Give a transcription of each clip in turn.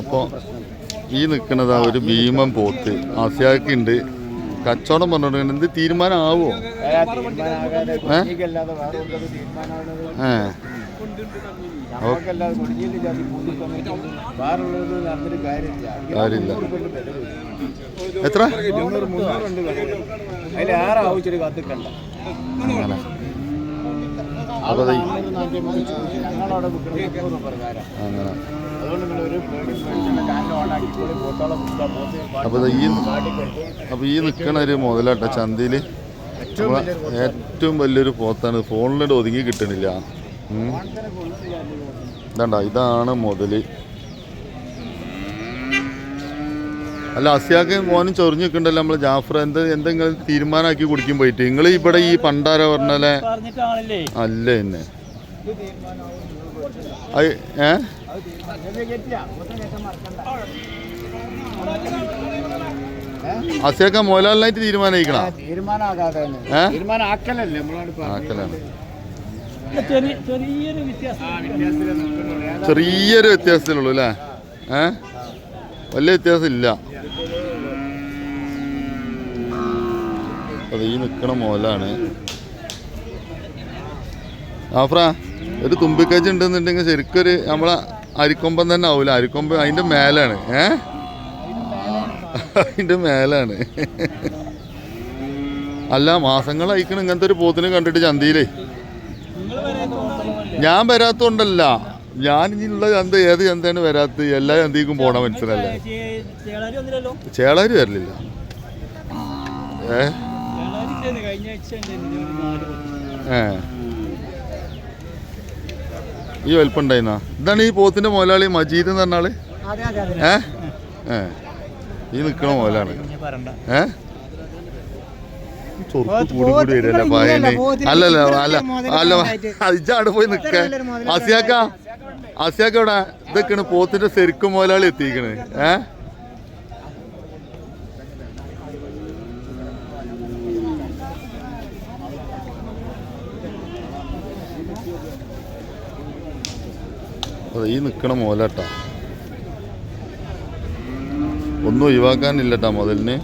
അപ്പോൾ ഈ നിൽക്കുന്നതാ ഒരു ഭീമൻ പോത്ത്. ആസിയാക്കുണ്ട്. കച്ചവടം പറഞ്ഞിട്ടുണ്ട് എന്ത് തീരുമാനമാവോ ഏ കാര്യമില്ല. എത്ര? അങ്ങനെ. പ്രകാരം അങ്ങനെ അപ്പോൾ ഈ അപ്പോൾ ഈ നിൽക്കണ ഒരു മുതലാട്ട ചന്തയിൽ ഏറ്റവും വലിയൊരു പോത്താണ്. ഫോണിലൂടെ ഒതുങ്ങി കിട്ടണില്ല. ഇതാണ്ട ഇതാണ് മുതൽ. അല്ല അസിയാക്ക് മോനും ചൊറിഞ്ഞു നിൽക്കണ്ടല്ലോ നമ്മൾ ജാഫർ എന്ത് എന്തെങ്കിലും തീരുമാനമാക്കി കുടിക്കും പോയിട്ട്. നിങ്ങൾ ഇവിടെ ഈ പണ്ടാര പറഞ്ഞാലെ പറഞ്ഞിട്ടാണല്ലേ? അല്ല എന്നെ? ഏ? അസിയാക്ക മോലാലിനായിട്ട് തീരുമാനമായിക്കണ? തീരുമാനമാകാതെ ഏ? തീരുമാനം ആക്കലല്ലേ നമ്മളോട് പറഞ്ഞത്. ആക്കലാണ്. ചെറിയ ചെറിയൊരു വ്യത്യാസത്തിലുള്ളൂ അല്ലേ? ഏ? വലിയ വ്യത്യാസം ഇല്ല അത് ഈ നിൽക്കണ മോലാണ്. ആഫ്ര ഒരു തുമ്പിക്കാച്ചി ഉണ്ടെന്നുണ്ടെങ്കിൽ ശരിക്കൊരു നമ്മളെ അരിക്കൊമ്പൻ തന്നെ ആവൂല. അരിക്കൊമ്പൻ അതിന്റെ മേലാണ്. ഏ? അതിന്റെ മേലാണ്. അല്ല മാസങ്ങൾ അയക്കണം ഇങ്ങനത്തെ ഒരു പോത്തിനെ കണ്ടിട്ട് ചന്തയിലേ. ഞാൻ വരാത്തോണ്ടല്ല. ഞാൻ ഇനിയുള്ള ചന്ത ഏത് ചന്തയാണ് വരാത്ത എല്ലാ ചന്തയ്ക്കും പോണ മനസ്സിലല്ലേ ചേളാരി വരലില്ല. ഏ. ഏ. ഈ വലിപ്പം ഉണ്ടായിരുന്ന ഇതാണ് ഈ പോത്തിന്റെ മുതലാളി മജീദ് എന്ന് പറഞ്ഞാൾ ഏ? ഏ. ഈ നിക്കണ മുതലാണ്. ഏ? അല്ലല്ല അല്ല അല്ല ഇജാട് പോയി നിക്ക. അസിയാക്ക. അസിയാക്ക എവിടെ? ഇതൊക്കെയാണ് പോത്തിന്റെ ശരിക്കും മുതലാളി എത്തിക്കണ്. ഏ? ഈ നിക്കണ മോലാട്ടാ. ഒന്നും ഒഴിവാക്കാനില്ലട്ടാ മുതലിന്.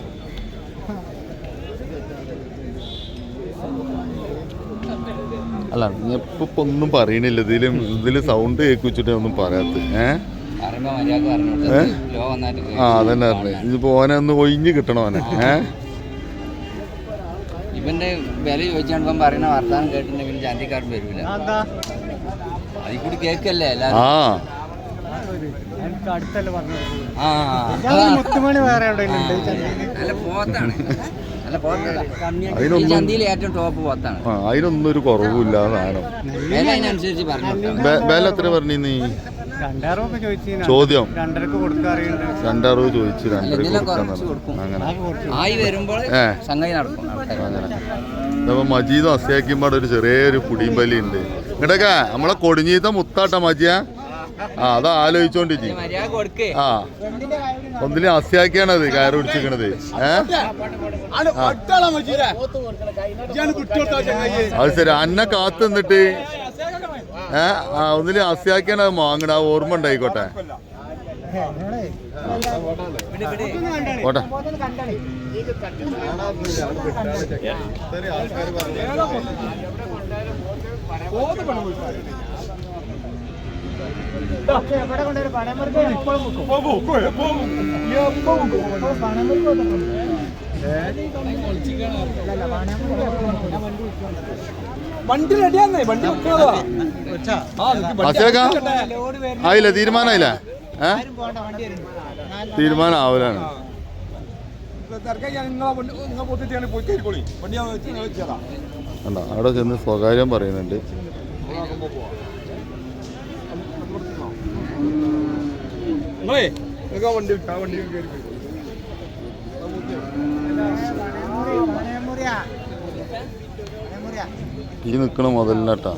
അല്ല ഇപ്പൊ ഒന്നും പറയണില്ല. ഇതിലും ഇതിൽ സൗണ്ട് കേൾക്കുവെച്ചിട്ട് ഒന്നും പറയാത്ത ഏഹ് പറഞ്ഞു ആ അതന്നെ പറഞ്ഞേ. ഇതിപ്പോ ഓനെ ഒന്ന് ഒഴിഞ്ഞ് കിട്ടണം ഓനെ. ഏ? ഇവന്റെ വില ചോദിച്ചാണ് പറയുന്ന വർത്താനം കേട്ടിട്ടുണ്ടെങ്കിൽ ചാന്തിക്കാരൻ വരൂല. അതിൽ കൂടി കേക്കല്ലേ എല്ലാരും? ആ. എനിക്ക് അടുത്തല്ല പറഞ്ഞത്. ആ. മുത്തുമണി വേറെ എവിടെ നല്ല പോത്താണ്. അതിനൊന്നും ചന്തയിൽ ഏറ്റവും ടോപ്പ് പോത്താണ്. ആ അതിനൊന്നും ഒരു കുറവില്ല സാധനം. വില പറഞ്ഞു. ബേല എത്ര പറഞ്ഞു നീ ചോദ്യം. രണ്ടറുപത് ചോദിച്ചു രണ്ടര ഇതിനെ കൊടുക്കാൻ കുറച്ച് അങ്ങനെ. ആയി വരുമ്പോൾ സംഗതി നടക്കും. ആൾക്കാര്. അങ്ങനെ. അപ്പൊ മജീദും അസയാക്കിയും പാടെ ഒരു ചെറിയൊരു കുടിയമ്പലി ഉണ്ട് ഇങ്ങടൊക്കെ നമ്മളെ കൊടിഞ്ഞീത്ത മുത്താട്ട മജിയ. ആ അതാ ആലോചിച്ചോണ്ടിരിക്കും മര്യാദ കൊടുക്കേ. ആ ഒന്നിലും അസ്യാക്കിയാണ് അത് കയറ് പിടിച്ചിരിക്കണത്. അത് ശരി അന്നെ കാത്തു നിന്നിട്ട് ഏ? ആ ഒന്നിലും അസ്യാക്കിയാണ് അത് വാങ്ങണ ആ ഓർമ്മ ഉണ്ടായിക്കോട്ടെ. ഓട്ടെ വണ്ടി റെഡിയാന്നേ വണ്ടി ആയില്ല തീരുമാനമായില്ല ഏ? തീരുമാനം ആവലാണ് അവിടെ ചെന്ന് സ്വകാര്യം പറയുന്നുണ്ട്. നിങ്ങളേ നിങ്ങൾക്ക് ആ വണ്ടി ആ വണ്ടി കയറി ഈ നിൽക്കണ മുതലിനട്ടാ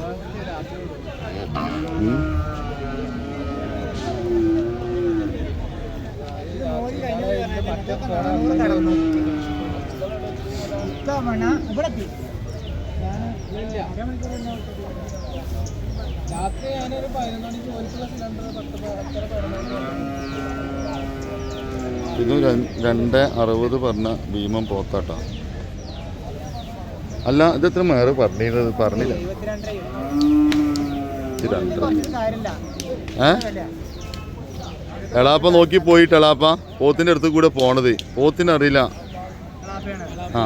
ഇത്തവണ ഇവിടെ ഇത് രണ്ട് അറുപത് പറഞ്ഞ ഭീമം പോത്താട്ടാ. അല്ല ഇത് എത്ര മേറ് പറഞ്ഞിരുന്നത്? പറഞ്ഞില്ല. എളാപ്പ നോക്കി പോയിട്ട് എളാപ്പ പോത്തിന്റെ അടുത്ത് കൂടെ പോണത്. പോത്തിനറിയില്ല. ആ.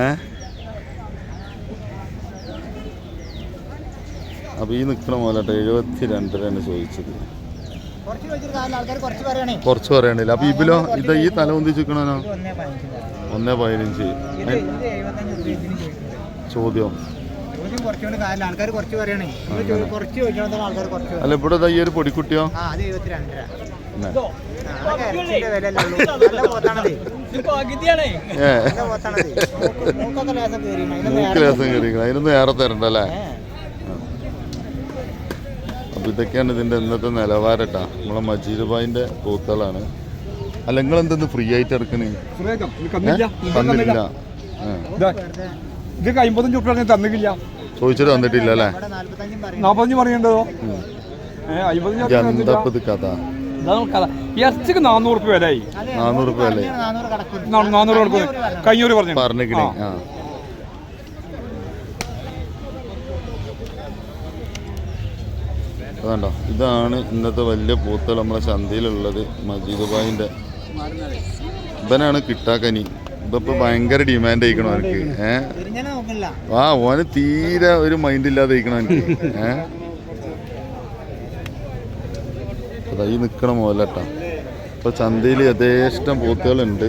ഏ? അപ്പൊ ഈ നിൽക്കണ മോലട്ടെ എഴുപത്തി രണ്ടരയാണ് ചോദിച്ചത്. കുറച്ച് ചോദിച്ചിട്ട് കാലിൽ ആൾക്കാർ കുറച്ച് പറയണേ കുറച്ച് പറയണില്ല അപ്പൊ ഇതിലോ ഇത് ഈ തല ഒന്നിച്ചിക്കണോ ഇത് ഒന്നേ പതിനഞ്ച് ചോദ്യം. ചോദ്യം കുറച്ചുകൊണ്ട് കാലിൽ ആൾക്കാർ കുറച്ച് പറയണേ. കുറച്ച് ചോദിക്കണതാണ് ആൾക്കാർ കുറച്ച് പറയും. അല്ല ഇവിടെ ഈ ഒരു പൊടിക്കുട്ടിയോ? ആ അത് എഴുപത്തിരണ്ടര. പിന്നെ. ആ, അതൊക്കെ ഇറച്ചിന്റെ വില അല്ലേ ഉള്ളൂ. നല്ല പോത്താണത്. ഇത് പകുതിയാണേ. ഏ. നല്ല പോത്താണത്. മൂക്ക് മൂക്കൊക്കെ ലേസം കയറി അതിനൊന്നും ഏറെ തരണ്ടല്ലേ ഇതൊക്കെയാണ് ഇതിന്റെ ഇന്നത്തെ നിലവാരട്ടാ. നമ്മളെ മജീദ് ഭായിന്റെ പൂത്തലാണ് അല്ല നിങ്ങൾ എന്തെന്ന് ഫ്രീ ആയിട്ട് ഇറക്കണേ തന്നിട്ടില്ല ഇതാ, അമ്പത്തഞ്ച് റുപ്യ ചോദിച്ചിട്ട് തന്നിട്ടില്ല അല്ലേ? നാപ്പത്തഞ്ച് പറയണ്ടോ ഏഹ് അമ്പത്തഞ്ച് റുപ്യ തന്നില്ല. എന്താ കഥ. ഇറച്ചിക്ക് നാനൂറ് വിലയായി. നാനൂറ് കടക്കുന്നു. പറഞ്ഞു. കഴിഞ്ഞൂറ് പറഞ്ഞു? അതുണ്ടോ ഇതാണ് ഇന്നത്തെ വലിയ പൂത്തൽ നമ്മളെ ചന്തയിലുള്ളത് മജീദ് ഭായിന്റെ ഇവനാണ് കിട്ടാക്കനി. ഇതിപ്പോൾ ഭയങ്കര ഡിമാൻഡ് ആയിക്കണോ എനിക്ക് ഏഹ് ആ ഓന് തീരെ ഒരു മൈൻഡ് ഇല്ലാതെ ഇരിക്കണം എനിക്ക് ഏഹ് അതാ ഈ നിൽക്കണ മോലട്ടാ ഇപ്പൊ ചന്തയിൽ യഥേഷ്ടം പൂത്തുകളുണ്ട്.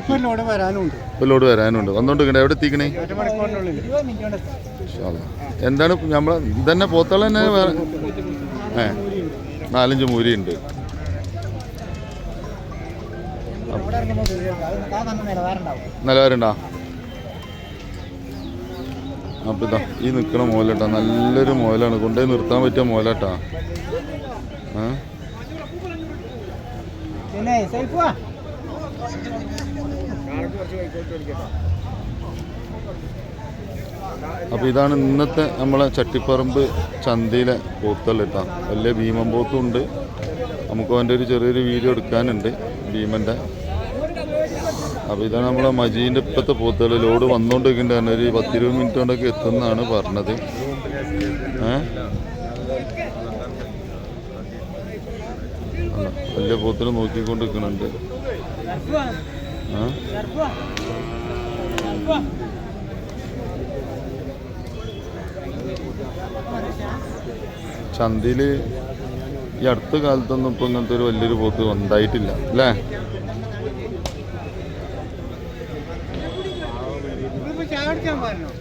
ഇപ്പൊ ലോഡ് വരാനുണ്ട്. ഇപ്പൊ ലോഡ് വരാനുണ്ട്. വന്നോണ്ട് എവിടെ എത്തിക്കണേ എന്താണ് നമ്മളെ ഇതന്നെ പോത്തള തന്നെ വേറെ ഏ നാലഞ്ച് മൂരിയുണ്ട്. നിലവാരണ്ടാ അപ്പൊ ഇതാ ഈ നിക്കണ മോലട്ടാ നല്ലൊരു മോലാണ്. കൊണ്ടുപോയി നിർത്താൻ പറ്റിയ മോലാട്ടാ. ഏ? അപ്പോൾ ഇതാണ് ഇന്നത്തെ നമ്മളെ ചട്ടിപ്പറമ്പ് ചന്തയിലെ പൂത്തൽ കേട്ടോ വലിയ ഭീമൻ പോത്തും ഉണ്ട് നമുക്ക് അവന്റെ ഒരു ചെറിയൊരു വീഡിയോ എടുക്കാനുണ്ട് ഭീമന്റെ. അപ്പോൾ ഇതാണ് നമ്മളെ മജീന്റെ ഇപ്പോഴത്തെ പോത്തുകൾ ലോഡ് വന്നുകൊണ്ടിരിക്കുന്നുണ്ട് തന്നെ ഒരു പത്തിരുപത് മിനിറ്റ് കൊണ്ടൊക്കെ എത്തുമെന്നാണ് പറഞ്ഞത്. ഏ? വലിയ പോത്തിൽ നോക്കിക്കൊണ്ട് നിൽക്കുന്നുണ്ട് ചന്തയിൽ ഈ അടുത്ത കാലത്തൊന്നും ഇപ്പൊ ഇങ്ങനത്തെ ഒരു വലിയൊരു പോത്ത് ഉണ്ടായിട്ടില്ല അല്ലേ?